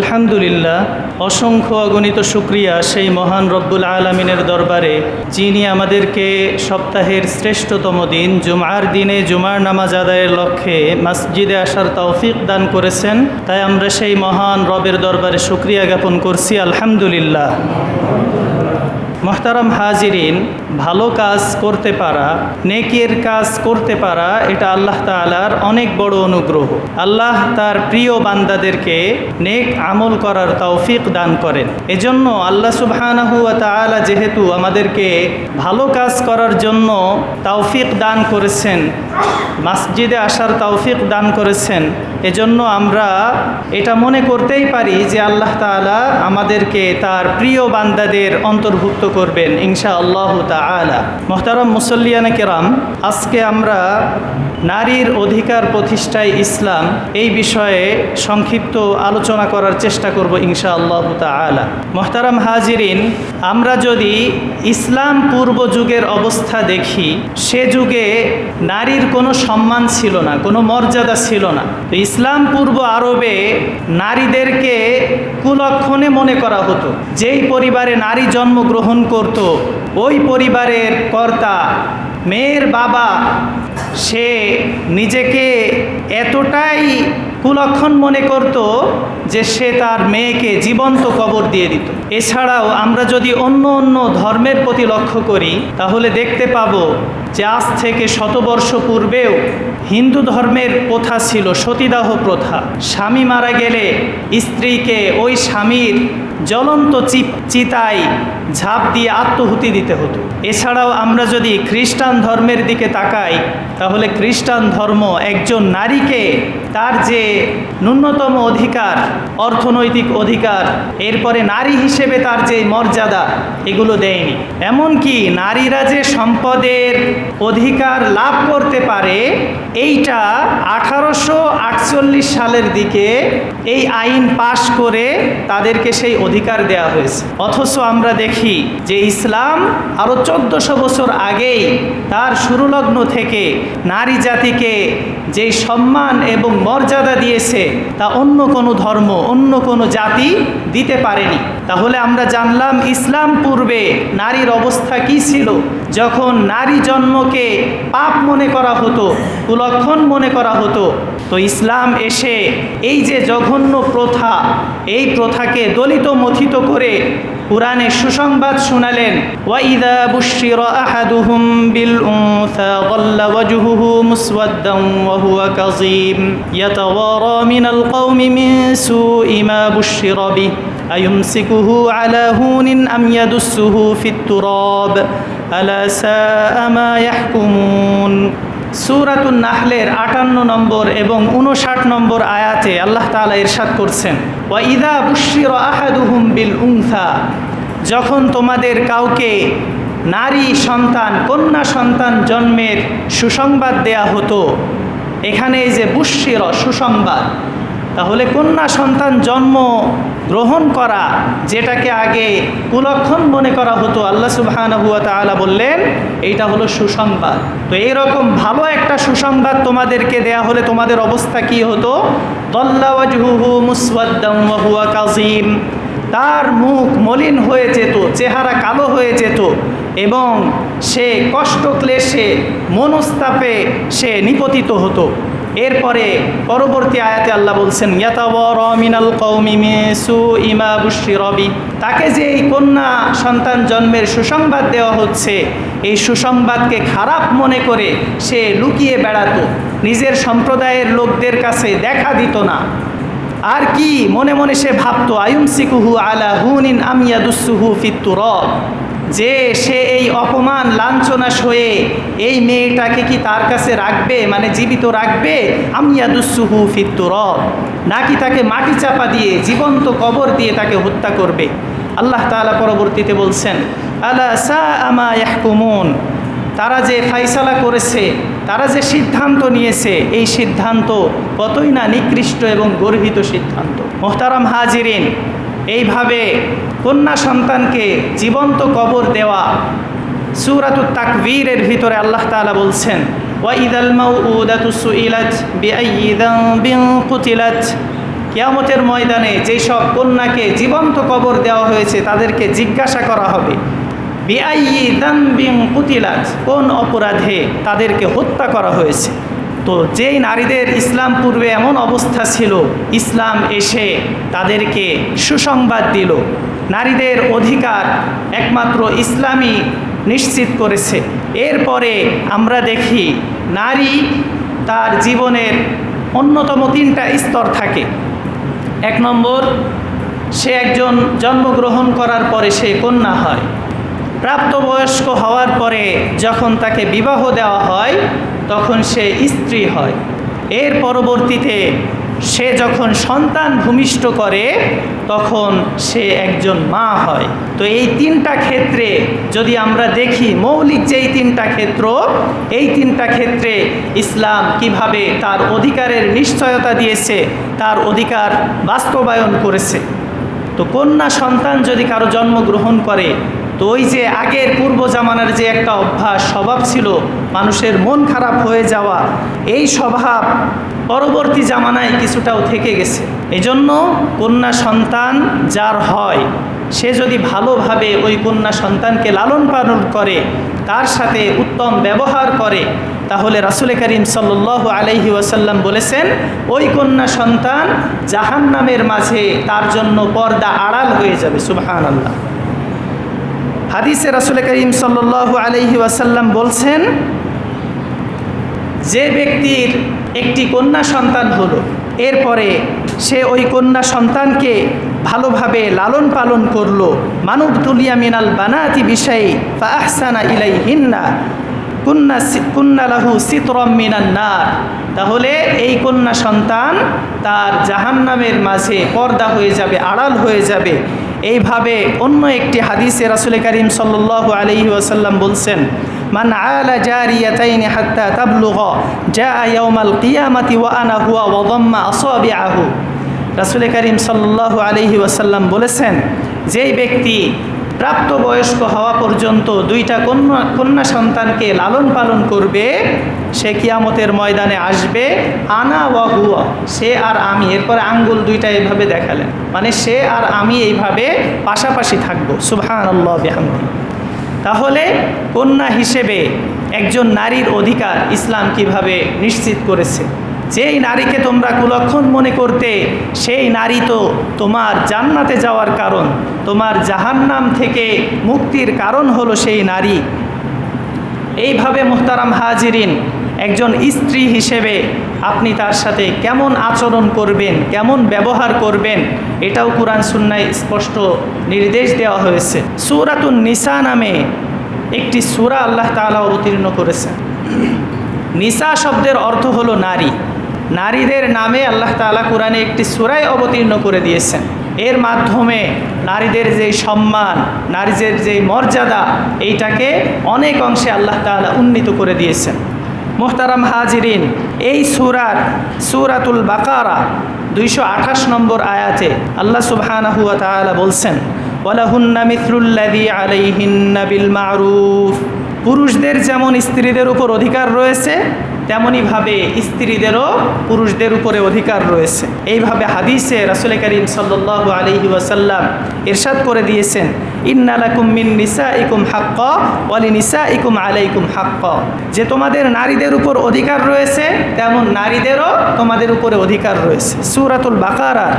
আলহামদুলিল্লাহ, অসংখ্য অগণিত শুক্রিয়া সেই মহান রব্বুল আলমিনের দরবারে, যিনি আমাদেরকে সপ্তাহের শ্রেষ্ঠতম দিন, জুমার দিনে জুমার নামাজ আদায়ের লক্ষ্যে মসজিদে আসার তৌফিক দান করেছেন। তাই আমরা সেই মহান রবের দরবারে শুক্রিয়া জ্ঞাপন করছি, আলহামদুলিল্লাহ। মহতারাম হাজিরিন, ভালো কাজ করতে পারা, নেকের কাজ করতে পারা, এটা আল্লাহ তালার অনেক বড় অনুগ্রহ। আল্লাহ তার প্রিয় বান্দাদেরকে নেক আমল করার তৌফিক দান করেন। এজন্য আল্লাহ তাআলা যেহেতু আমাদেরকে ভালো কাজ করার জন্য তৌফিক দান করেছেন, মসজিদে আসার তৌফিক দান করেছেন এজন্য আমরা এটা মনে করতেই পারি যে আল্লাহ তাআলা আমাদেরকে তার প্রিয় বান্দাদের অন্তর্ভুক্ত করবেন ইনশা আল্লাহ তালা মোহতারম মুসল্লিয়ানা কেরাম, আজকে আমরা নারীর অধিকার প্রতিষ্ঠায় ইসলাম এই বিষয়ে সংক্ষিপ্ত আলোচনা করার চেষ্টা করব ইনশা আল্লাহ তালা মোহতারাম হাজিরিন, আমরা যদি ইসলাম পূর্ব যুগের অবস্থা দেখি, সে যুগে নারীর কোনো সম্মান ছিল না, কোনো মর্যাদা ছিল না। তো ইসলাম পূর্ব আরবে নারীদেরকে কুলক্ষণে মনে করা হতো। যেই পরিবারে নারী জন্মগ্রহণ করত, ওই পরিবারের কর্তা, মেয়ের বাবা, সে নিজেকে এতটাই কুলক্ষণ মনে করত যে সে তার মেয়েকে জীবন্ত কবর দিয়ে দিত। এছাড়াও আমরা যদি অন্য অন্য ধর্মের প্রতি লক্ষ্য করি, তাহলে দেখতে পাব যে আজ থেকে শতবর্ষ পূর্বেও হিন্দু ধর্মের প্রথা ছিল সতীদাহ প্রথা। স্বামী মারা গেলে স্ত্রীকে ওই স্বামীর জ্বলন্ত চিপ চিতায় ঝাঁপ দিয়ে আত্মহুতি দিতে হতো। এছাড়াও আমরা যদি খ্রিস্টান ধর্মের দিকে তাকাই, তাহলে খ্রিস্টান ধর্ম একজন নারীকে তার যে ন্যূনতম অধিকার, অর্থনৈতিক অধিকার, এরপরে নারী হিসেবে তার যে মর্যাদা, এগুলো দেয়নি। এমনকি নারীরা যে সম্পদের অধিকার লাভ করতে পারে, এইটা আঠারোশো আটচল্লিশ সালের দিকে এই আইন পাশ করে তাদেরকে সেই অধিকার দেয়া হয়েছে। অথচ আমরা দেখি যে ইসলাম আরও চোদ্দশো বছর আগেই তার শুরুলগ্ন থেকে নারী জাতিকে যে সম্মান এবং মর্যাদা দিয়েছে, তা অন্য কোনো ধর্ম, অন্য কোনো জাতি দিতে পারেনি। তাহলে আমরা জানলাম ইসলাম পূর্বে নারীর অবস্থা কি ছিল? যখন নারী জন্মকে পাপ মনে করা হতো, কুলক্ষণ মনে করা হতো, তো ইসলাম এসে এই যে জঘন্য প্রথা, এই প্রথাকে দলিত মথিত করে কোরআনে সুসংবাদ শুনালেন বিল আয়ুমসিকুহু আলা আমিয়াদুসুহু আম আলা সাআমা ইয়াহকুমুন। সুরাতুন নাহলের আটান্ন নম্বর এবং উনষাট নম্বর আয়াতে আল্লাহ তালা ইরশাদ করছেন, ওয়া ইদা বুশির আহাদুহুম বিল উংসা যখন তোমাদের কাউকে নারী সন্তান, কন্যা সন্তান জন্মের সুসংবাদ দেয়া হতো, এখানে যে বুশির সুসংবাদ তাহলে কন্যা সন্তান জন্ম গ্রহণ করা, যেটাকে আগে কুলক্ষণ মনে করা হতো, আল্লাহ সুবহানাহু ওয়া তাআলা বললেন, এইটা হলো সুসংবাদ। তো এইরকম ভালো একটা সুসংবাদ তোমাদেরকে দেয়া হলে তোমাদের অবস্থা কি হতো? ওয়া তার মুখ মলিন হয়ে যেত, চেহারা কালো হয়ে যেত এবং সে কষ্ট ক্লেশে মনস্তাপে সে নিপতিত হতো। এরপরে পরবর্তী আয়াতে আল্লাহ বলছেন মিনাল রবি তাকে যে এই কন্যা সন্তান জন্মের সুসংবাদ দেওয়া হচ্ছে, এই সুসংবাদকে খারাপ মনে করে সে লুকিয়ে বেড়াতো, নিজের সম্প্রদায়ের লোকদের কাছে দেখা দিত না। আর কি মনে মনে সে ভাবতো আয়ুম সিকুহু আলা হুনিন আমিয়াদুসুহু ফিত্তুরব যে সে এই অপমান লাঞ্ছনা সয়ে এই মেয়েটাকে কি তার কাছে রাখবে? মানে জীবিত রাখবে? আমিয়াদুসুহু ফিত্তুরব নাকি তাকে মাটি চাপা দিয়ে, জীবন্ত কবর দিয়ে তাকে হত্যা করবে? আল্লাহ তাআলা পরবর্তীতে বলছেন, আলা সা আমা ইয়াহকুমুন। তারা যে ফাইসালা করেছে, তারা যে সিদ্ধান্ত নিয়েছে, এই সিদ্ধান্ত কতই না নিকৃষ্ট এবং গর্হিত সিদ্ধান্ত। মোহতারাম হাজিরিন, এইভাবে কন্যা সন্তানকে জীবন্ত কবর দেওয়া সুরাতুত তাকবীরের ভিতরে আল্লাহ তাআলা বলছেন ওয়াইদাল মাউউদাতু সুইলাত বিআইয়ি যামবিন কুতিলাত। কিয়ামতের ময়দানে যেই সব কন্যাকে জীবন্ত কবর দেওয়া হয়েছে, তাদেরকে জিজ্ঞাসা করা হবে, বিআইয়ি দাম্বিং কুতিলাত? কোন অপরাধে তাদেরকে হত্যা করা হয়েছে? তো যেই নারীদের ইসলাম পূর্বে এমন অবস্থা ছিল, ইসলাম এসে তাদেরকে সুসংবাদ দিল। নারীদের অধিকার একমাত্র ইসলামই নিশ্চিত করেছে। এরপরে আমরা দেখি নারী তার জীবনের অন্যতম তিনটা স্তর থাকে। এক নম্বর, সে একজন জন্মগ্রহণ করার পরে সে কন্যা হয়। প্রাপ্তবয়স্ক হওয়ার পরে যখন তাকে বিবাহ দেওয়া হয়, তখন সে স্ত্রী হয়। এর পরবর্তীতে সে যখন সন্তান ভূমিষ্ঠ করে, তখন সে একজন মা হয়। তো এই তিনটা ক্ষেত্রে যদি আমরা দেখি, মৌলিক যেই তিনটা ক্ষেত্র, এই তিনটা ক্ষেত্রে ইসলাম কীভাবে তার অধিকারের নিশ্চয়তা দিয়েছে, তার অধিকার বাস্তবায়ন করেছে। তো কন্যা সন্তান যদি কারও জন্মগ্রহণ করে তো ওই যে আগের পূর্ব জামানার যে একটা অভ্যাস, স্বভাব ছিল, মানুষের মন খারাপ হয়ে যাওয়া, এই স্বভাব পরবর্তী জামানায় কিছুটাও থেকে গেছে। এজন্য কন্যা সন্তান যার হয়, সে যদি ভালোভাবে ওই কন্যা সন্তানকে লালন পালন করে, তার সাথে উত্তম ব্যবহার করে, তাহলে রাসুল করিম সাল্লাহ আলহি ওয়াসাল্লাম বলেছেন, ওই কন্যা সন্তান জাহান নামের মাঝে তার জন্য পর্দা আড়াল হয়ে যাবে সুবাহান আল্লাহ হাদিসে রাসুল করিম সাল আলহি ওয়াসাল্লাম বলছেন, যে ব্যক্তির একটি কন্যা সন্তান হলো, এরপরে সে ওই কন্যা সন্তানকে ভালোভাবে লালন পালন করল মানব তুলিয়া মিনাল বানাতি বিষয়ে ফা আহসানা ইলাই হিন্না কুন্না কুন্নালাহু সিতরম মিনান নার। তাহলে এই কন্যা সন্তান তার জাহান্নামের মাঝে পর্দা হয়ে যাবে, আড়াল হয়ে যাবে। এইভাবে অন্য একটি হাদিসে রাসুল করিম সাল্লাহ আলহি ওয়াসাল্লাম বলছেন, মান আলা জারিয়াতাইনি হাত্তা তাবলুগ জা ইয়াউমাল কিয়ামাতি ওয়া আনা হুয়া ওয়া দাম্মা আসাবিআহু। রাসুল করিম সাল্লাহ আলহি ওয়াসাল্লাম বলেছেন, যেই ব্যক্তি প্রাপ্তবয়স্ক হওয়া পর্যন্ত দুইটা কন্যা কন্যা সন্তানকে লালন পালন করবে, সে কিয়ামতের ময়দানে আসবে, আনা ওয়া হুয়া, সে আর আমি। এরপরে আঙ্গুল দুইটা এইভাবে দেখালেন। মানে সে আর আমি এইভাবে পাশাপাশি থাকব। সুবহান আল্লাহ তাহলে কন্যা হিসেবে একজন নারীর অধিকার ইসলাম কীভাবে নিশ্চিত করেছে? যেই নারীকে তোমরা কুলক্ষণ মনে করতে, সেই নারী তো তোমার জান্নাতে যাওয়ার কারণ। তোমার জাহান্নাম থেকে মুক্তির কারণ হলো সেই নারী। এইভাবে মুহতারাম হাজিরিন, একজন স্ত্রী হিসেবে আপনি তার সাথে কেমন আচরণ করবেন, কেমন ব্যবহার করবেন, এটাও কোরআন সুন্নায় স্পষ্ট নির্দেশ দেওয়া হয়েছে। সুরাতুন নিসা নামে একটি সুরা আল্লাহ তাআলা অবতীর্ণ করেছেন। নিসা শব্দের অর্থ হলো নারী। নারীদের নামে আল্লাহ তাআলা কোরআনে একটি সুরাই অবতীর্ণ করে দিয়েছেন। এর মাধ্যমে নারীদের যে সম্মান, নারীদের যে মর্যাদা, এইটাকে অনেক অংশে আল্লাহ তাআলা উন্নীত করে দিয়েছেন। মোহতারাম হাজিরিন, এই সুরার সুরাতুল বাকারা দুইশো আঠাশ নম্বর আয়াতে আল্লাহ তাআলা বলছেন মারুফ। পুরুষদের যেমন স্ত্রীদের উপর অধিকার রয়েছে তেমনইভাবে স্ত্রীদেরও পুরুষদের উপরে অধিকার রয়েছে। এইভাবে হাদিসে রাসুল করিম সাল্লাহ আলহি ওয়াসাল্লাম ইরশাদ করে দিয়েছেন ইন্নালাকুম মিন নিসা ইকুম হাক্ক ওয়ালি নিসা ইকুম আলাইকুম হাক্ক। যে তোমাদের নারীদের উপর অধিকার রয়েছে, তেমন নারীদেরও তোমাদের উপরে অধিকার রয়েছে। সুরাতুল বাকারার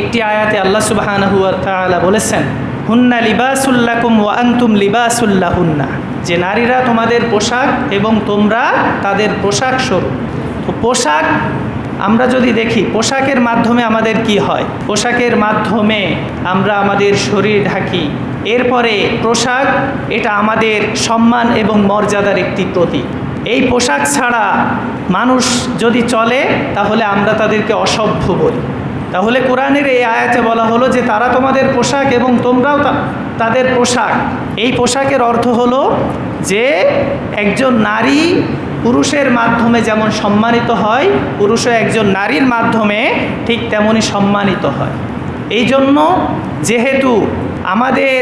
একটি আয়াতে আল্লাহ সুবাহানহু তাআলা বলেছেন হুন্না লিবাসুল্লাকুম ওয়া আনতুম লিবাসুল্লাহুন্না যে নারীরা তোমাদের পোশাক এবং তোমরা তাদের পোশাক স্বরূপ তো পোশাক, আমরা যদি দেখি, পোশাকের মাধ্যমে আমাদের কি হয়? পোশাকের মাধ্যমে আমরা আমাদের শরীর ঢাকি। এরপরে পোশাক, এটা আমাদের সম্মান এবং মর্যাদার একটি প্রতীক। এই পোশাক ছাড়া মানুষ যদি চলে, তাহলে আমরা তাদেরকে অসভ্য বলি। তাহলে কোরআনের এই আয়াতে বলা হলো যে তারা তোমাদের পোশাক এবং তোমরাও তাদের পোশাক। এই পোশাকের অর্থ হলো যে একজন নারী পুরুষের মাধ্যমে যেমন সম্মানিত হয়, পুরুষও একজন নারীর মাধ্যমে ঠিক তেমনই সম্মানিত হয়। এই জন্য যেহেতু আমাদের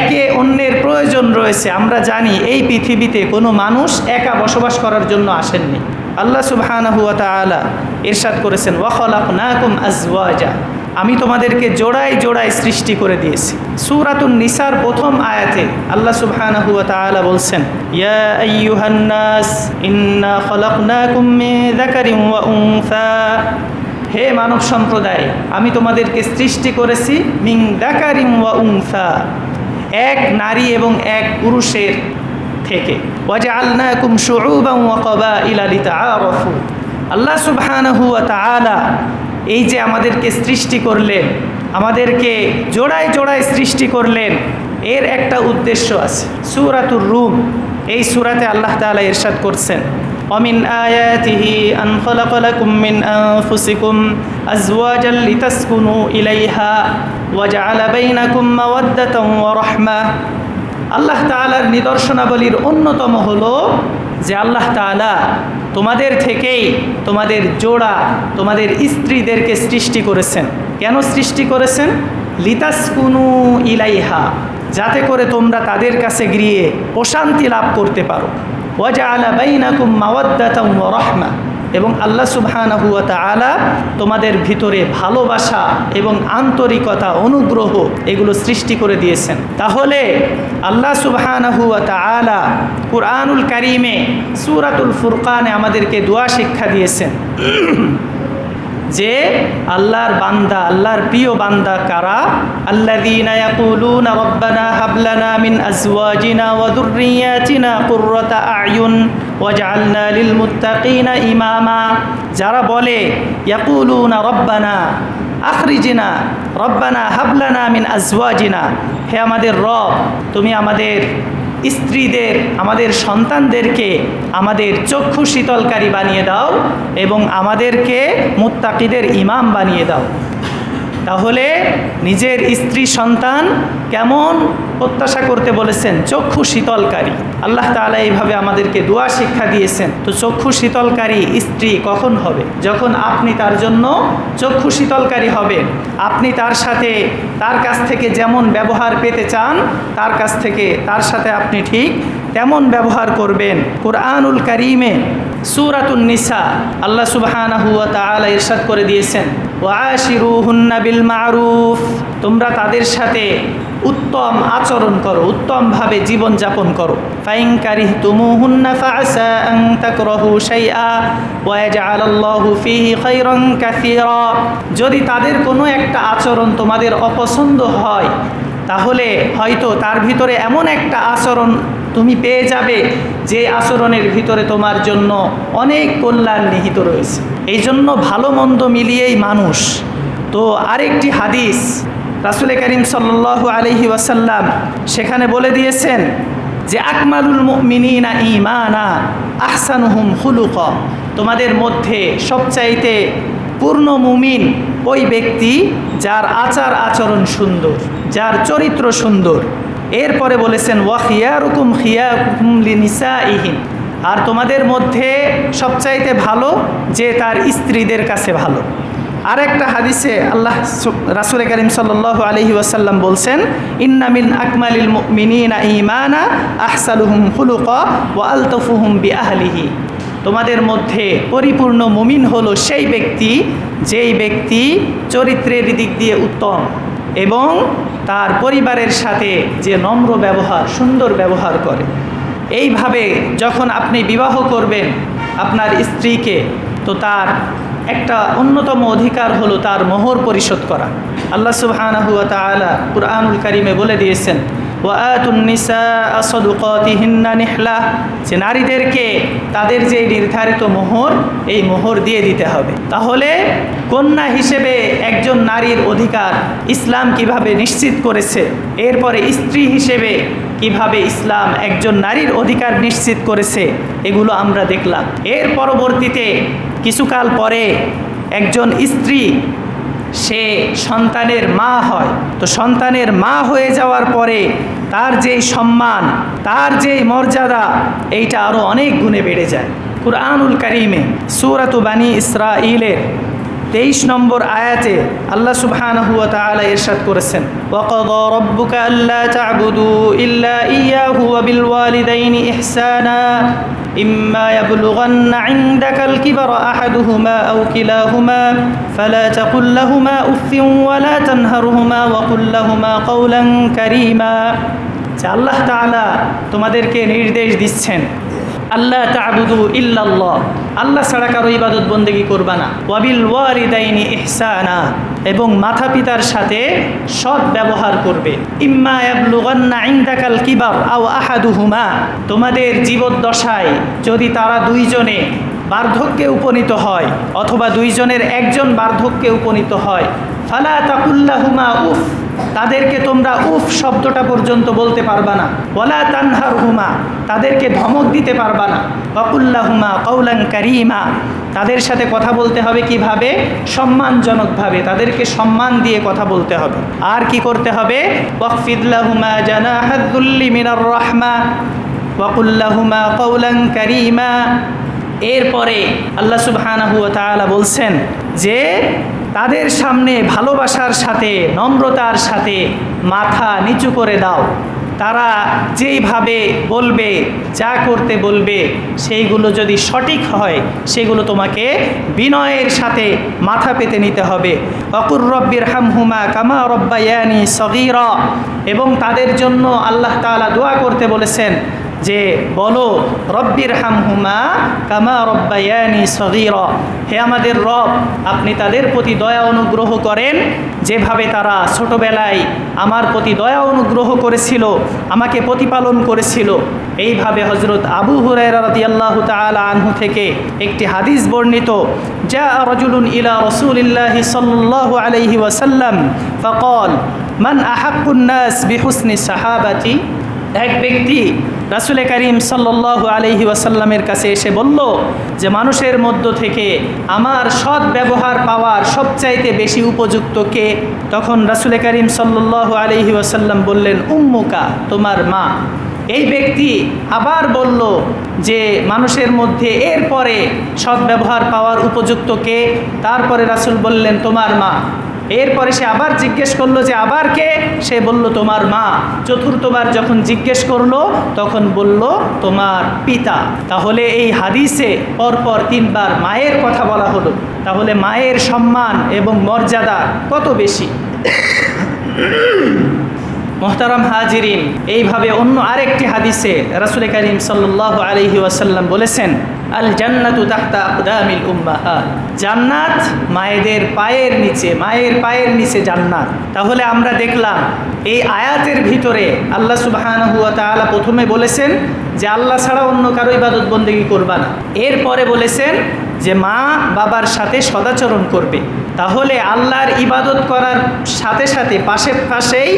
একে অন্যের প্রয়োজন রয়েছে, আমরা জানি এই পৃথিবীতে কোনো মানুষ একা বসবাস করার জন্য আসেননি। আল্লাহ তাআলা ইরশাদ করেছেন ওয়াখলাক নাকুম আজওয়াজা। আমি তোমাদেরকে জোড়ায় জোড়ায় সৃষ্টি করে দিয়েছি। সূরাতুন নিসার প্রথম আয়াতে আল্লাহ সুবহানাহু ওয়া তাআলা বলছেন, ইয়া আইয়ুহান নাস, ইন্না খলাকনাকুম মিন যাকারিন ওয়া উনসা। হে মানব সম্প্রদায়, আমি তোমাদেরকে সৃষ্টি করেছি মিং দাকারিম ওয়া উংসা এক নারী এবং এক পুরুষের থেকে ওয়াজআলনাকুম শুউবান ওয়া ক্বাবাইলা লিতাআরাফু আল্লাহ সুবহানাহু ওয়া তাআলা এই যে আমাদেরকে সৃষ্টি করলেন আমাদেরকে জোড়ায় জোড়ায় সৃষ্টি করলেন এর একটা উদ্দেশ্য আছে সূরাতুর রুম এই সূরাতে আল্লাহ তাআলা ইরশাদ করছেন ومن آياته أن خلق لكم من أنفسكم أزواجا لتسكنوا إليها وجعل بينكم مودة ورحمة আল্লাহ তাআলার নিদর্শনাবলীর অন্যতম হলো যে আল্লাহ তাআলা তোমাদের থেকেই তোমাদের জোড়া, তোমাদের স্ত্রীদেরকে সৃষ্টি করেছেন। কেন সৃষ্টি করেছেন? লিতাসকুনু ইলাইহা, যাতে করে তোমরা তাদের কাছে গিয়ে প্রশান্তি লাভ করতে পারো। ওয়াজা আলা বাইনাকুম মাওয়াদ্দাতাম ওয়া রাহমা। এবং আল্লাহ সুবহানাহু ওয়া তাআলা তোমাদের ভিতরে ভালোবাসা এবং আন্তরিকতা, অনুগ্রহ এগুলো সৃষ্টি করে দিয়েছেন। তাহলে আল্লাহ সুবহানাহু ওয়া তাআলা কুরআনুল কারিমে সুরাতুল ফুরকানে আমাদেরকে দোয়া শিক্ষা দিয়েছেন। যে আল্লাহর বান্দা, আল্লাহর প্রিয় বান্দা কারা? আল্লাযীনা ইয়াকুলুনা রব্বানা হাবলানা মিন আজওয়াজিনা ওয়া যুররিয়াতিনা কুররাতা আয়ুন ওয়াজআলনা লিল মুত্তাকিনা ইমামা। যারা বলে, ইয়াকুলুনা রব্বানা আখরিজিনা, রব্বানা হাব লানা মিন আজওয়াজিনা। হে আমাদের রব, তুমি আমাদের স্ত্রীদের আমাদের সন্তানদেরকে আমাদের চক্ষু শীতলকারী বানিয়ে দাও এবং আমাদেরকে মুত্তাকিদের ইমাম বানিয়ে দাও। তাহলে নিজের স্ত্রী সন্তান কেমন প্রত্যাশা করতে বলেছেন? চক্ষু শীতলকারী। আল্লাহ তাআলা এইভাবে আমাদেরকে দোয়া শিক্ষা দিয়েছেন। তো চক্ষু শীতলকারী স্ত্রী কখন হবে? যখন আপনি তার জন্য চক্ষু শীতলকারী হবেন। আপনি তার সাথে তার কাছ থেকে যেমন ব্যবহার পেতে চান, তার কাছ থেকে তার সাথে আপনি ঠিক তেমন ব্যবহার করবেন। কোরআনুল কারিমে সুরাতুন নিসা আল্লাহ সুবহানাহু ওয়া তাআলা ইরশাদ করে দিয়েছেন। ওয়াশিরুহুন্না বিল মারুফ তোমরা তাদের সাথে উত্তম আচরণ করো, উত্তমভাবে জীবনযাপন করো। আন তাকরাহু শাইআ ওয়া ইয়াজআলাল্লাহু ফীহি খায়রান যদি তাদের কোনো একটা আচরণ তোমাদের অপছন্দ হয়, তাহলে হয়তো তার ভিতরে এমন একটা আচরণ তুমি পেয়ে যাবে যে আচরণের ভিতরে তোমার জন্য অনেক কল্যাণ নিহিত রয়েছে। এই জন্য ভালো মন্দ মিলিয়েই মানুষ। তো আরেকটি হাদিস, রাসুল করিম সাল্লাহ আলহি ওয়াসাল্লাম সেখানে বলে দিয়েছেন যে, আকমালুল মিনা ইমানা আহসানুহুম হুলুক তোমাদের মধ্যে সবচাইতে পূর্ণ মুমিন ওই ব্যক্তি যার আচার আচরণ সুন্দর, যার চরিত্র সুন্দর। এরপরে বলেছেন ওয়াখিয়া রুকুম খিয়া নিসা ইহিন আর তোমাদের মধ্যে সবচাইতে ভালো যে তার স্ত্রীদের কাছে ভালো। আর একটা হাদিসে আল্লাহ রাসুল করিম সাল আলহি ওয়াসাল্লাম বলছেন ইন্নামিন আকমালিল মিনিনা ইমানা আহসালুহুম হুলুক ওয়া আলতফুহুম বি আহলিহি তোমাদের মধ্যে পরিপূর্ণ মুমিন হলো সেই ব্যক্তি, যেই ব্যক্তি চরিত্রের দিক দিয়ে উত্তম। এবং তার পরিবারের সাথে যে নম্র ব্যবহার, সুন্দর ব্যবহার করে। এইভাবে যখন আপনি বিবাহ করবেন আপনার স্ত্রীকে, তো তার একটা অন্যতম অধিকার হলো তার মোহর পরিশোধ করা। আল্লাহ তাআলা কুরআনুল কারীমে বলে দিয়েছেন যে নারীদেরকে তাদের যে নির্ধারিত মোহর, এই মোহর দিয়ে দিতে হবে। তাহলে কন্যা হিসেবে একজন নারীর অধিকার ইসলাম কীভাবে নিশ্চিত করেছে, এরপরে স্ত্রী হিসেবে কীভাবে ইসলাম একজন নারীর অধিকার নিশ্চিত করেছে, এগুলো আমরা দেখলাম। এর পরবর্তীতে কিছুকাল পরে একজন স্ত্রী সে সন্তানের মা হয়। তো সন্তানের মা হয়ে যাওয়ার পরে তার যেই সম্মান, তার যেই মর্যাদা, এইটা আরও অনেক গুণে বেড়ে যায়। কুরআনুল করিমে সুরাত বানী ইসরা ইলের তেইশ নম্বর আয়াতে আল্লাহ সুবহানাহু ওয়া তাআলা ইরশাদ করেছেন ওয়াকাদা রাব্বুকা আল্লা তা'বুদু ইল্লা ইয়াহু ওয়া বিল ওয়ালিদাইনি ইহসানা إما يبلغن عندك الكبر أحدهما أو كلاهما فلا تقل لهما أف ولا تنهرهما وقل لهما قولا كريما যে আল্লাহ তাআলা তোমাদেরকে নির্দেশ দিচ্ছেন আল্লাহ তাবুদু ইল্লাল্লাহ। আল্লাহ ছাড়া কারও ইবাদত বন্দেগী করবা না। ওয়াবিল ওয়ারিদাইনি ইহসানা। এবং মাথা পিতার সাথে সৎ ব্যবহার করবে। ইম্মা ইয়াবলুগান্না ইনদাকাল কিবার আও আহাদুহুমা। তোমাদের জীবদ্দশায় যদি তারা দুইজনে বার্ধক্যে উপনীত হয় অথবা দুইজনের একজন বার্ধক্যে উপনীত হয়, ফালা তাকুল্লাহুমা উফ। তাদেরকে তোমরা উফ শব্দটা পর্যন্ত বলতে পারবা না। ওলা তানহার হুমা তাদেরকে ধমক দিতে পারবা না। বকুল্লা হুমা কৌলাং কারিমা, তাদের সাথে কথা বলতে হবে কীভাবে? সম্মানজনকভাবে, তাদেরকে সম্মান দিয়ে কথা বলতে হবে। আর কি করতে হবে? ওয়াকফিদুল্লাহুমা জানা হাদুল্লি মিনার রহমা। ওয়াকুল্লাহুমা কৌলাং কারিমা। এরপরে আল্লাহ তাআলা বলছেন যে তাদের সামনে ভালোবাসার সাথে, নম্রতার সাথে মাথা নিচু করে দাও। তারা যেইভাবে বলবে, যা করতে বলবে, সেইগুলো যদি সঠিক হয়, সেগুলো তোমাকে বিনয়ের সাথে মাথা পেতে নিতে হবে। অকুর রব্বির হামহুমা কামা রব্বায়ানি সগির। এবং তাদের জন্য আল্লাহ তাআলা দোয়া করতে বলেছেন যে বলো রব্বির হামহুমা কামা রব্বায়ানি সগির। হে আমাদের রব, আপনি তাদের প্রতি দয়া অনুগ্রহ করেন। যেভাবে তারা ছোটবেলায় আমার প্রতি দয়া অনুগ্রহ করেছিল, আমাকে প্রতিপালন করেছিল। এইভাবে হজরত আবু হুরাইরাদি আল্লাহ তালা আনহু থেকে একটি হাদিস বর্ণিত যা রজুলুন ইলা রসুলিল্লাহ সাল্লাহ আলহি ওয়াসাল্লাম ফকল, মান আহাকুন্নাস বিহুসনি সাহাবাতি? এক ব্যক্তি রাসুল করিম সাল্লাহ আলহি ওয়াসাল্লামের কাছে এসে বলল যে, মানুষের মধ্য থেকে আমার সৎ ব্যবহার পাওয়ার সবচাইতে বেশি উপযুক্ত কে? তখন রাসুলে করিম সাল্লাহ আলহি ওয়াসাল্লাম বললেন, উম্মুকা, তোমার মা। এই ব্যক্তি আবার বলল যে মানুষের মধ্যে এরপরে সৎ ব্যবহার পাওয়ার উপযুক্ত কে? তারপরে রাসুল বললেন, তোমার মা। এরপরে সে আবার জিজ্ঞেস করল যে, আবার কে? সে বলল, তোমার মা। চতুর্থবার যখন জিজ্ঞেস করল, তখন বলল, তোমার পিতা। তাহলে এই হাদিসে পরপর তিনবার মায়ের কথা বলা হলো। তাহলে মায়ের সম্মান এবং মর্যাদা কত বেশি? মোহতারাম হাজিরিন, এইভাবে অন্য আরেকটি হাদিসে রাসুল করিম সাল্লাহ আলহি ওয়াসাল্লাম বলেছেন আল জান্নাতু তাহতা আকদামিল উম্মাহা। জান্নাত মায়েদের পায়ের নিচে, মায়ের পায়ের নিচে জান্নাত। তাহলে আমরা দেখলাম, এই আয়াতের ভিতরে আল্লাহ সুবাহানহু তাআলা প্রথমে বলেছেন যে, আল্লাহ ছাড়া অন্য কারও ইবাদত বন্দেগী করবা না। এরপরে বলেছেন যে, মা বাবার সাথে সদাচরণ করবে। তাহলে আল্লাহর ইবাদত করার সাথে সাথে পাশে পাশেই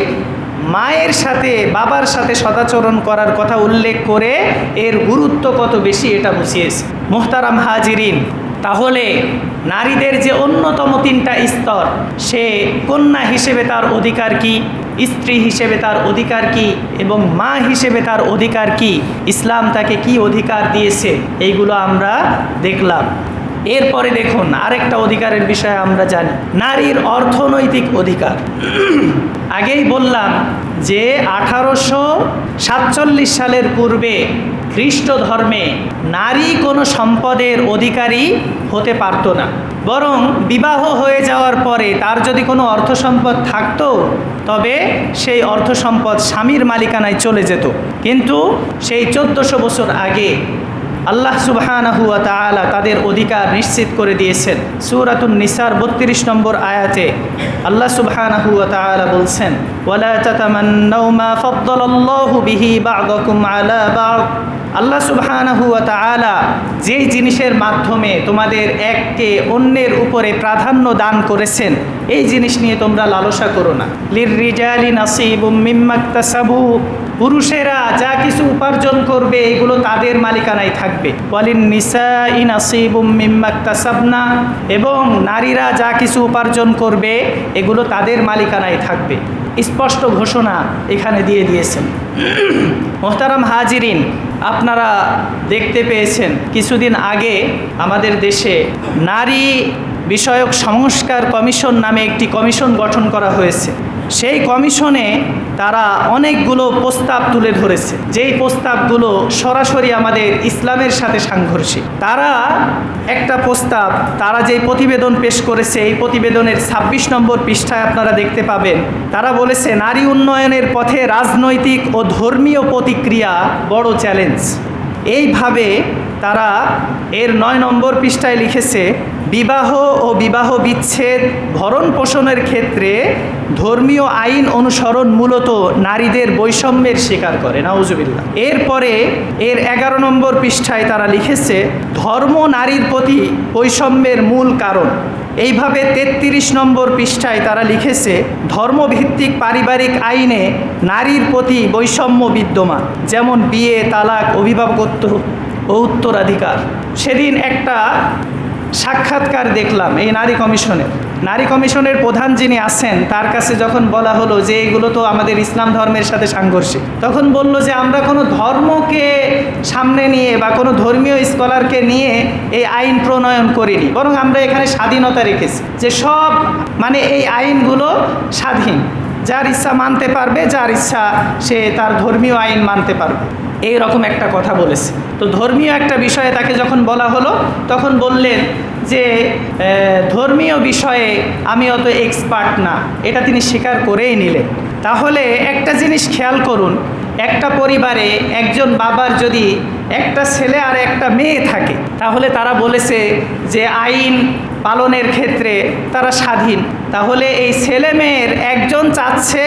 মায়ের সাথে, বাবার সাথে সদাচরণ করার কথা উল্লেখ করে এর গুরুত্ব কত বেশি এটা বুঝিয়েছে। মোহতারাম হাজিরিন, তাহলে নারীদের যে অন্যতম তিনটা স্তর, সে কন্যা হিসেবে তার অধিকার কি, স্ত্রী হিসেবে তার অধিকার কি এবং মা হিসেবে তার অধিকার কি, ইসলাম তাকে কি অধিকার দিয়েছে, এইগুলো আমরা দেখলাম। এরপরে দেখুন, আরেকটা অধিকারের বিষয়ে আমরা জানি। নারীর অর্থনৈতিক অধিকার। আগেই বললাম যে আঠারোশো সাতচল্লিশ সালের পূর্বে খ্রিস্ট ধর্মে নারী কোনো সম্পদের অধিকারী হতে পারতো না। বরং বিবাহ হয়ে যাওয়ার পরে তার যদি কোনো অর্থ সম্পদ থাকতো, তবে সেই অর্থ সম্পদ স্বামীর মালিকানায় চলে যেত। কিন্তু সেই চোদ্দোশো বছর আগে আল্লাহ সুবহানাহু ওয়া তাদের অধিকার নিশ্চিত করে দিয়েছেন। সূরাতুন নিসার 32 নম্বর আয়াতে আল্লাহ সুবহানাহু ওয়া বলছেন আলা আল্লাহ সুবহানাহু ওয়া যেই জিনিসের মাধ্যমে তোমাদের এককে অন্যের উপরে প্রাধান্য দান করেছেন এই জিনিস নিয়ে তোমরা লালসা করো না। লির নাসিবুম মিম্মাক্তাসাবু পুরুষেরা যা কিছু উপার্জন করবে, এগুলো তাদের মালিকানায় থাকবে। ওয়ালিন নিসা ইন আসিবুম মিম্মাক্তাসাবনা এবং নারীরা যা কিছু উপার্জন করবে, এগুলো তাদের মালিকানায় থাকবে। স্পষ্ট ঘোষণা এখানে দিয়ে দিয়েছেন। মোহতারাম হাজিরিন, আপনারা দেখতে পেয়েছেন, কিছুদিন আগে আমাদের দেশে নারী বিষয়ক সংস্কার কমিশন নামে একটি কমিশন গঠন করা হয়েছে। সেই কমিশনে তারা অনেকগুলো প্রস্তাব তুলে ধরেছে। যেই প্রস্তাবগুলো সরাসরি আমাদের ইসলামের সাথে সাংঘর্ষিক। তারা একটা প্রস্তাব, তারা যেই প্রতিবেদন পেশ করেছে, এই প্রতিবেদনের ২৬ নম্বর পৃষ্ঠায় আপনারা দেখতে পাবেন। তারা বলেছে, নারী উন্নয়নের পথে রাজনৈতিক ও ধর্মীয় প্রতিক্রিয়া বড় চ্যালেঞ্জ। এইভাবে তারা এর নয় নম্বর পৃষ্ঠায় লিখেছে বিবাহ ও বিবাহ বিচ্ছেদ ভরণ পোষণের ক্ষেত্রে ধর্মীয় আইন অনুসরণ মূলত নারীদের বৈষম্যের শিকার করে নাউজুবিল্লা এরপরে এর এগারো নম্বর পৃষ্ঠায় তারা লিখেছে, ধর্ম নারীর প্রতি বৈষম্যের মূল কারণ। এইভাবে তেত্রিশ নম্বর পৃষ্ঠায় তারা লিখেছে, ধর্মভিত্তিক পারিবারিক আইনে নারীর প্রতি বৈষম্য বিদ্যমান, যেমন বিয়ে, তালাক, অভিভাবকত্ব ও উত্তরাধিকার। সেদিন একটা সাক্ষাৎকার দেখলাম এই নারী কমিশনের নারী কমিশনের প্রধান যিনি আছেন, তার কাছে যখন বলা হলো যে এগুলো তো আমাদের ইসলাম ধর্মের সাথে সাংঘর্ষিক, তখন বলল যে আমরা কোনো ধর্মকে সামনে নিয়ে বা কোনো ধর্মীয় স্কলারকে নিয়ে এই আইন প্রণয়ন করিনি, বরং আমরা এখানে স্বাধীনতা রেখেছি, যে সব মানে এই আইনগুলো স্বাধীন, যার ইচ্ছা মানতে পারবে, যার ইচ্ছা সে তার ধর্মীয় আইন মানতে পারবে। এই রকম একটা কথা বলেছে। তো ধর্মীয় একটা বিষয়ে তাকে যখন বলা হলো, তখন বললেন যে ধর্মীয় বিষয়ে আমি অত এক্সপার্ট না। এটা তিনি স্বীকার করেই নিলেন। তাহলে একটা জিনিস খেয়াল করুন, একটা পরিবারে একজন বাবার যদি একটা ছেলে আর একটা মেয়ে থাকে, তাহলে তারা বলেছে যে, আইন পালনের ক্ষেত্রে তারা স্বাধীন। তাহলে এই ছেলে মেয়ের একজন চাচ্ছে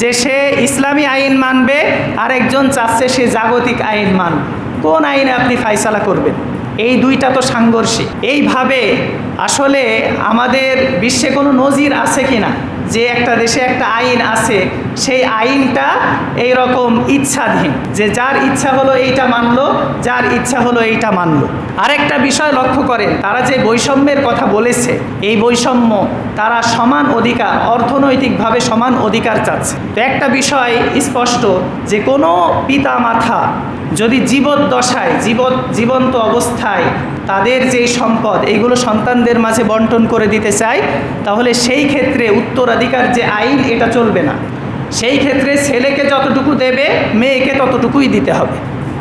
যে সে ইসলামী আইন মানবে আর একজন চাচ্ছে সে জাগতিক আইন মানবে। কোন আইনে আপনি ফাইসালা করবেন? এই দুইটা তো সাংঘর্ষিক। এইভাবে আসলে আমাদের বিশ্বে কোনো নজির আছে কি না যে একটা দেশে একটা আইন আছে, সেই আইনটা এই রকম ইচ্ছাধীন, যে যার ইচ্ছা হলো এইটা মানলো, যার ইচ্ছা হলো এইটা মানলো। আরেকটা বিষয় লক্ষ্য করেন, তারা যে বৈষম্যের কথা বলেছে, এই বৈষম্য তারা সমান অধিকার, অর্থনৈতিকভাবে সমান অধিকার চাচ্ছে। তো একটা বিষয় স্পষ্ট, যে কোনো পিতা মাথা যদি জীবদ্দশায় জীব জীবন্ত অবস্থায় তাদের যেই সম্পদ, এইগুলো সন্তানদের মাঝে বন্টন করে দিতে চায় তাহলে সেই ক্ষেত্রে উত্তরাধিকার যে আইন, এটা চলবে না। সেই ক্ষেত্রে ছেলেকে যতটুকু দেবে, মেয়েকে ততটুকুই দিতে হবে।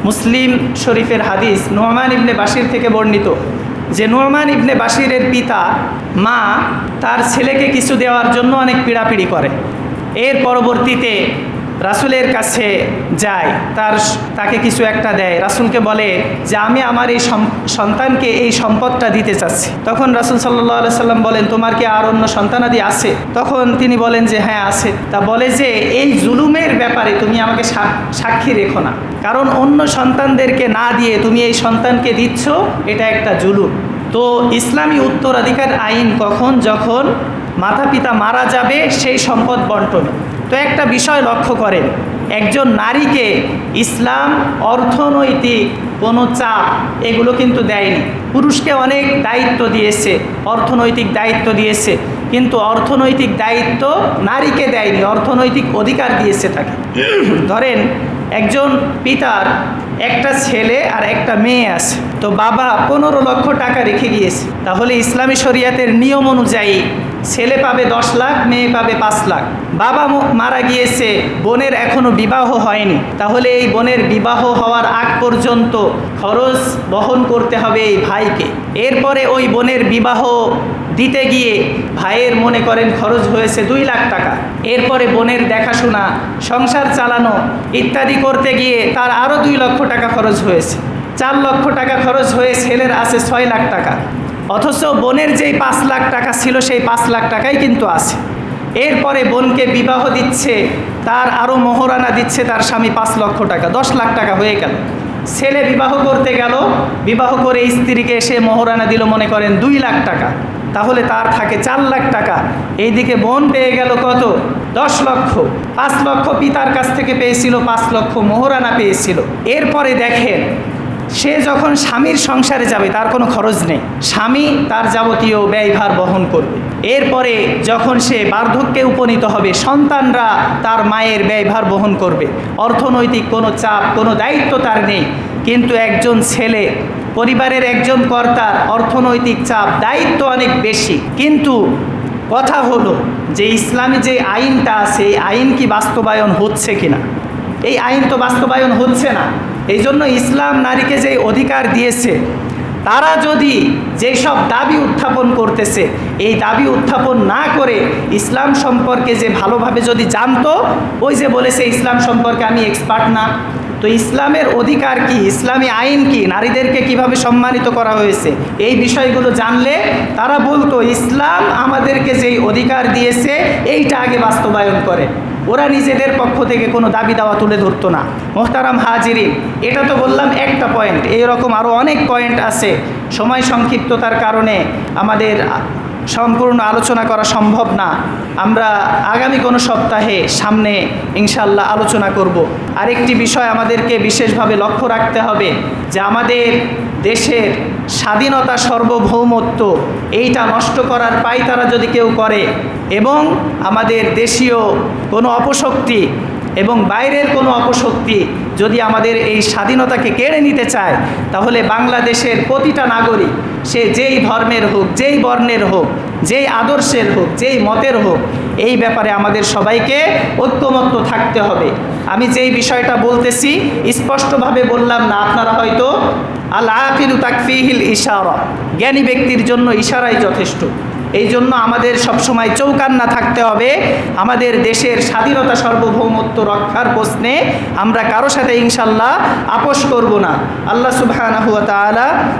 মুসলিম শরীফের হাদিস নোমান ইবনে বাসির থেকে বর্ণিত যে নোমান ইবনে বাসিরের পিতা, মা, তার ছেলেকে কিছু দেওয়ার জন্য অনেক পীড়াপিড়ি করে। এর পরবর্তীতে রাসুলের কাছে যায়, তার তাকে কিছু একটা দেয়। রাসুলকে বলে যে, আমি আমার এই সন্তানকে এই সম্পদটা দিতে চাচ্ছি। তখন রাসুল সাল্লাহ সাল্লাম বলেন, তোমার কি আর অন্য সন্তানাদি আছে? তখন তিনি বলেন যে হ্যাঁ আছে। তা বলে যে, এই জুলুমের ব্যাপারে তুমি আমাকে সাক্ষী রেখো না। কারণ অন্য সন্তানদেরকে না দিয়ে তুমি এই সন্তানকে দিচ্ছ, এটা একটা জুলুম। তো ইসলামী উত্তরাধিকার আইন কখন, যখন মাতা পিতা মারা যাবে, সেই সম্পদ বন্টনে। তো একটা বিষয় লক্ষ্য করেন, একজন নারীকে ইসলাম, অর্থনৈতিক কোনো চাপ এগুলো কিন্তু দেয়নি। পুরুষকে অনেক দায়িত্ব দিয়েছে, অর্থনৈতিক দায়িত্ব দিয়েছে, কিন্তু অর্থনৈতিক দায়িত্ব নারীকে দেয়নি, অর্থনৈতিক অধিকার দিয়েছে তাকে। ধরেন, একজন পিতার একটা ছেলে আর একটা মেয়ে আছে, তো বাবা পনেরো লক্ষ টাকা রেখে গিয়েছে। তাহলে ইসলামী শরিয়াতের নিয়ম অনুযায়ী ছেলে পাবে দশ লাখ, মেয়ে পাবে পাঁচ লাখ। বাবা মারা গিয়েছে, বোনের এখনও বিবাহ হয়নি। তাহলে এই বোনের বিবাহ হওয়ার আগ পর্যন্ত খরচ বহন করতে হবে এই ভাইকে। এরপরে ওই বোনের বিবাহ দিতে গিয়ে ভাইয়ের মনে করেন খরচ হয়েছে দুই লাখ টাকা। এরপরে বোনের দেখাশোনা, সংসার চালানো ইত্যাদি করতে গিয়ে তার আরও দুই লক্ষ টাকা খরচ হয়েছে। চার লক্ষ টাকা খরচ হয়ে ছেলের আছে ছয় লাখ টাকা। অথচ বোনের যেই পাঁচ লাখ টাকা ছিল, সেই পাঁচ লাখ টাকাই কিন্তু আছে। এরপরে বোনকে বিবাহ দিচ্ছে, তার আরও মোহরানা দিচ্ছে, তার স্বামী পাঁচ লক্ষ টাকা, দশ লাখ টাকা হয়ে গেল। ছেলে বিবাহ করতে গেল, বিবাহ করে স্ত্রীকে এসে মোহরানা দিল, মনে করেন দুই লাখ টাকা। তাহলে তার থাকে চার লাখ টাকা। এইদিকে বোন পেয়ে গেল কত? দশ লক্ষ। পাঁচ লক্ষ পিতার কাছ থেকে পেয়েছিল, পাঁচ লক্ষ মোহরানা পেয়েছিল। এরপরে দেখেন সে যখন স্বামীর সংসারে যাবে, তার কোনো খরচ নেই। স্বামী তার যাবতীয় ব্যয়ভার বহন করবে। এরপরে যখন সে বার্ধক্যে উপনীত হবে, সন্তানরা তার মায়ের ব্যয়ভার বহন করবে। অর্থনৈতিক কোনো চাপ, কোনো দায়িত্ব তার নেই। কিন্তু একজন ছেলে, পরিবারের একজন কর্তার অর্থনৈতিক চাপ, দায়িত্ব অনেক বেশি। কিন্তু কথা হলো যে, ইসলামী যে আইনটা আছে, এই আইন কি বাস্তবায়ন হচ্ছে কিনা? এই আইন তো বাস্তবায়ন হচ্ছে না। এই জন্য ইসলাম নারীকে যে অধিকার দিয়েছে, তারা যদি যেই সব দাবি উত্থাপন করতেছে, এই দাবি উত্থাপন না করে ইসলাম সম্পর্কে যে ভালোভাবে যদি জানতো, ওই যে বলেছে ইসলাম সম্পর্কে আমি এক্সপার্ট না। তো ইসলামের অধিকার কি? ইসলামী আইন কি? নারীদেরকে কীভাবে সম্মানিত করা হয়েছে? এই বিষয়গুলো জানলে তারা বলতো, ইসলাম আমাদেরকে যেই অধিকার দিয়েছে, এইটা আগে বাস্তবায়ন করে। ওরা নিজেদের পক্ষ থেকে কোনো দাবি দাওয়া তুলে ধরতো না। মোহতারাম হাজিরিন, এটা তো বললাম একটা পয়েন্ট এইরকম আরও অনেক পয়েন্ট আছে। সময় সংক্ষিপ্ততার কারণে আমাদের সম্পূর্ণ আলোচনা করা সম্ভব না। আমরা আগামী কোনো সপ্তাহে সামনে ইনশাল্লাহ আলোচনা করব। আরেকটি বিষয় আমাদেরকে বিশেষভাবে লক্ষ্য রাখতে হবে যে আমাদের দেশের স্বাধীনতা সার্বভৌমত্ব এইটা নষ্ট করার পাই তারা যদি কেউ করে এবং আমাদের দেশীয় কোনো অপশক্তি এবং বাইরের কোনো অপশক্তি যদি আমাদের এই স্বাধীনতাকে কেড়ে নিতে চায়, তাহলে বাংলাদেশের প্রতিটা নাগরিক সে যেই ধর্মের হোক, যেই বর্ণের হোক, যেই আদর্শের হোক, যেই মতের হোক, এই ব্যাপারে আমাদের সবাইকে ঐক্যমত্য থাকতে হবে। আমি যেই বিষয়টা বলতেছি, স্পষ্টভাবে বললাম না, আপনারা হয়তো আল আকিলু তাকফিহিল ইশারা, জ্ঞানী ব্যক্তির জন্য ইশারাই যথেষ্ট। এই জন্য আমাদের সবসময় চৌকান্না থাকতে হবে। আমাদের দেশের স্বাধীনতা সার্বভৌমত্ব রক্ষার প্রশ্নে আমরা কারও সাথে ইনশাল্লাহ আপোষ করব না। আল্লাহ সুবাহ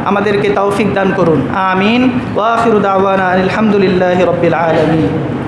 আমাদেরকে তৌফিক দান করুন। আমিন। ওয়াখিরু আলহামদুলিল্লাহ রবিল আলামিন।